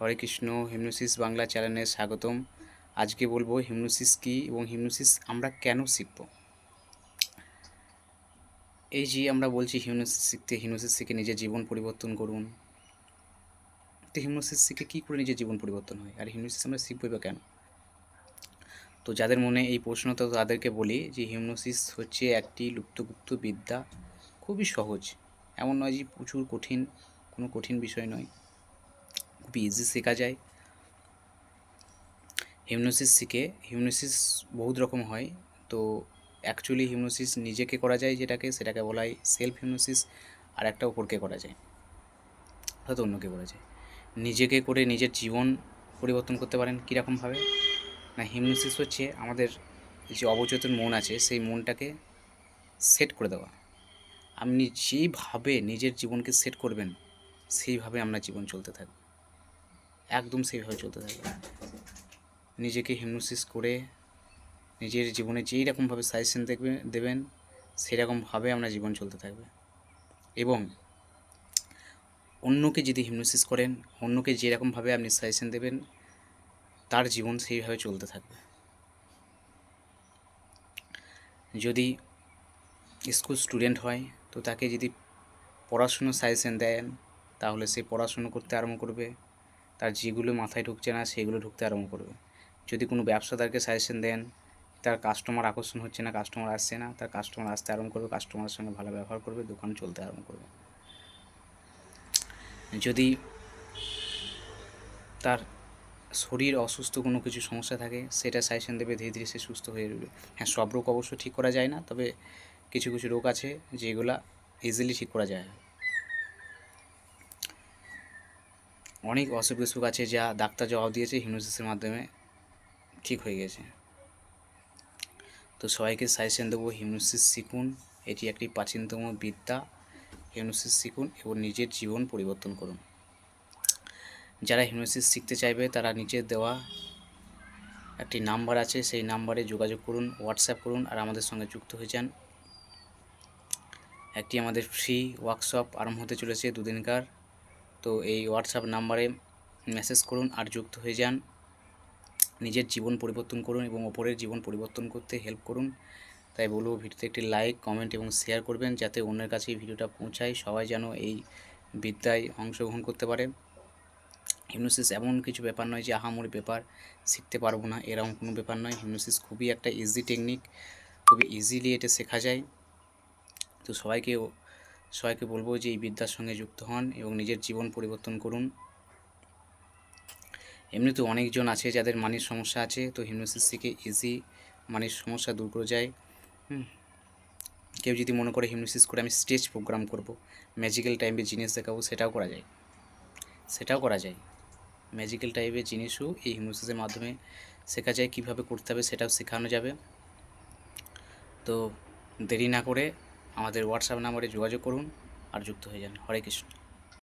হরে কৃষ্ণ, হিমনোসিস বাংলা চ্যানেলে স্বাগতম। আজকে বলব হিমনোসিস কী এবং হিমনোসিস আমরা কেন শিখব? এই যে আমরা বলছি হিমনোসিস শিখতে, হিমনোসিস শিখে নিজের জীবন পরিবর্তন করুন। তো হিমনোসিস শিখে কী করে নিজের জীবন পরিবর্তন হয় আর হিমনোসিস আমরা শিখবই বা কেন? তো যাদের মনে এই প্রশ্ন তাদেরকে বলি যে হিমনোসিস হচ্ছে একটি লুপ্তগুপ্ত বিদ্যা। খুবই সহজ। এমন নয় যে প্রচুর কঠিন, কোনো কঠিন বিষয় নয়। ইজি শেখা যায় হিমনোসিস শিখে হিমনোসিস বহুত রকম হয়। তো অ্যাকচুয়ালি হিমনোসিস নিজেকে করা যায় যেটাকে, সেটাকে বলা হয় সেলফ হিমনোসিস আর একটা ওপরকে করা যায়। হয়তো অন্যকে করা যায়। নিজেকে করে নিজের জীবন পরিবর্তন করতে পারেন কীরকমভাবে? না হিমনোসিস হচ্ছে আমাদের যে অবচেতন মন আছে, সেই মনটাকে সেট করে দেওয়া। আপনি যেইভাবে নিজের জীবনকে সেট করবেন, সেইভাবে আপনার জীবন চলতে থাকবে। একদম সেইভাবে চলতে থাকবে। নিজেকে হিমনোসিস করে নিজের জীবনে যেই রকমভাবে সাজেশন দেখবে, দেবেন সেরকমভাবে আপনার জীবন চলতে থাকবে। এবং অন্যকে যদি হিমনোসিস করেন, অন্যকে যেরকমভাবে আপনি সাজেশন দেবেন, তার জীবন সেইভাবে চলতে থাকবে। যদি স্কুল স্টুডেন্ট হয়, তো তাকে যদি পড়াশুনো সাজেশন দেন, তাহলে সে পড়াশুনো করতে আরম্ভ করবে। তার যেগুলো মাথায় ঢুকছে না, সেগুলো ঢুকতে আরম্ভ করবে। যদি কোনো ব্যবসাদারকে সাজেশন দেন, তার কাস্টমার আকর্ষণ হচ্ছে না কাস্টমার আসছে না, তার কাস্টমার আসতে আরম্ভ করবে কাস্টমারের সঙ্গে ভালো ব্যবহার করবে, দোকান চলতে আরম্ভ করবে। যদি তার শরীর অসুস্থ কোনো কিছু সমস্যা থাকে, সেটা সাজেশন দেবে, ধীরে ধীরে সে সুস্থ হয়ে উঠবে। হ্যাঁ সব রোগ অবশ্য ঠিক করা যায় না, তবে কিছু কিছু রোগ আছে যেগুলা ইজিলি ঠিক করা যায়। অনেক অসুখ বিসুখ আছে যা ডাক্তার জবাব দিয়েছে হিমনোসিসের মাধ্যমে ঠিক হয়ে গেছে। তো সবাইকে সাজেশন দেবো হিমনোসিস শিখুন, এটি একটি প্রাচীনতম বিদ্যা। হিমনোসিস শিখুন এবং নিজের জীবন পরিবর্তন করুন। যারা হিমনোসিস শিখতে চাইবে, তারা নিচের দেওয়া একটি নাম্বার আছে, সেই নাম্বারে যোগাযোগ করুন, হোয়াটসঅ্যাপ করুন আর আমাদের সঙ্গে যুক্ত হয়ে যান। একটি আমাদের ফ্রি ওয়ার্কশপ আরম্ভ হতে চলেছে দুদিনকার। তো এই হোয়াটসঅ্যাপ নাম্বারে মেসেজ করুন আর যুক্ত হয়ে যান। নিজের জীবন পরিবর্তন করুন এবং ওপরের জীবন পরিবর্তন করতে হেল্প করুন। তাই বলব, ভিডিওতে একটি লাইক কমেন্ট এবং শেয়ার করবেন যাতে অন্যের কাছে ভিডিওটা পৌঁছায়। সবাই যেন এই বিদ্যায় অংশগ্রহণ করতে পারে। হিমনোসিস এমন কিছু ব্যাপার নয় যে, আহামরি ব্যাপার, শিখতে পারব না। এরকম কোনো ব্যাপার নয়। হিমনোসিস খুবই একটা ইজি টেকনিক খুবই ইজিলি এটা শেখা যায়। তো সবাইকে সবাইকে বলব যে এই বিদ্যার সঙ্গে যুক্ত হন এবং নিজের জীবন পরিবর্তন করুন। এমনিতে অনেকজন আছে যাদের মানির সমস্যা আছে, তো হিমনোসিস শিখে ইজি মানির সমস্যা দূর করে যায়। কেউ যদি মনে করে হিমনোসিস করে আমি স্টেজ প্রোগ্রাম করব ম্যাজিক্যাল টাইপের জিনিস দেখাবো, সেটাও করা যায়। সেটাও করা যায়। ম্যাজিক্যাল টাইপের জিনিসও এই হিমনোসিসের মাধ্যমে শেখা যায়, কীভাবে করতে হবে সেটাও শেখানো যাবে। তো দেরি না করে আমাদের হোয়াটসঅ্যাপ নাম্বারে যোগাযোগ করুন আর যুক্ত হয়ে যান। হরে কৃষ্ণ।